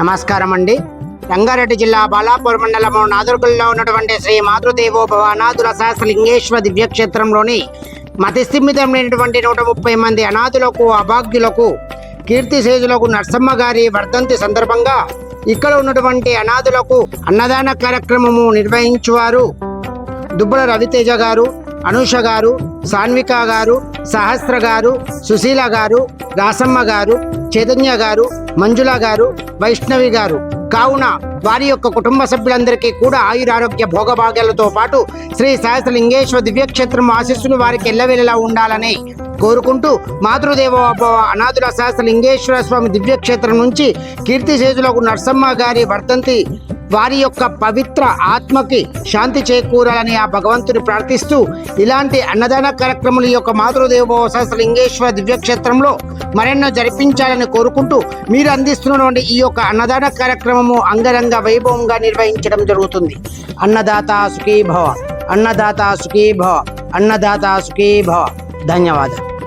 నమస్కారం అండి రంగారెడ్డి జిల్లా బాలాపూర్ మండలము నాదుర్గుల్లో ఉన్నటువంటి శ్రీ మాతృదేవోభవ అనాథుల అనాథుల లింగేశ్వర దివ్యక్షేత్రంలోని మతిస్థిమితమైనటువంటి నూట ముప్పై మంది అనాథులకు అభాగ్యులకు కీర్తిశేషులకు నర్సమ్మ గారి వర్ధంతి సందర్భంగా ఇక్కడ ఉన్నటువంటి అనాథులకు అన్నదాన కార్యక్రమము నిర్వహించువారు దుబ్బల రవితేజ గారు అనూష గారు సాన్విక గారు సహస్ర గారు సుశీల గారు దాసమ్మ గారు చైతన్య గారు మంజుల గారు వైష్ణవి గారు. కావున వారి యొక్క కుటుంబ సభ్యులందరికీ కూడా ఆయురారోగ్య భోగభాగ్యాలతో పాటు శ్రీ సహస్రలింగేశ్వర దివ్యక్షేత్రం ఆశీస్సులు వారికి ఎల్లవేళలా ఉండాలని కోరుకుంటూ మాతృదేవో అనాథుల అనాథుల సహస్రలింగేశ్వర స్వామి దివ్యక్షేత్రం నుంచి కీర్తిశేషులకు నరసమ్మ గారి వర్తంతి వారి యొక్క పవిత్ర ఆత్మకి శాంతి చేకూరాలని ఆ భగవంతుని ప్రార్థిస్తూ ఇలాంటి అన్నదాన కార్యక్రమాలు ఈ యొక్క మాతృదేవో సహస్రలింగేశ్వర దివ్యక్షేత్రంలో మరెన్నో జరిపించాలని కోరుకుంటూ మీరు అందిస్తున్నటువంటి ఈ యొక్క అన్నదాన కార్యక్రమము అంగరంగ వైభవంగా నిర్వహించడం జరుగుతుంది. అన్నదాత సుఖీ భవ అన్నదాత సుఖీ భవ అన్నదాత సుఖీ భవ ధన్యవాదాలు.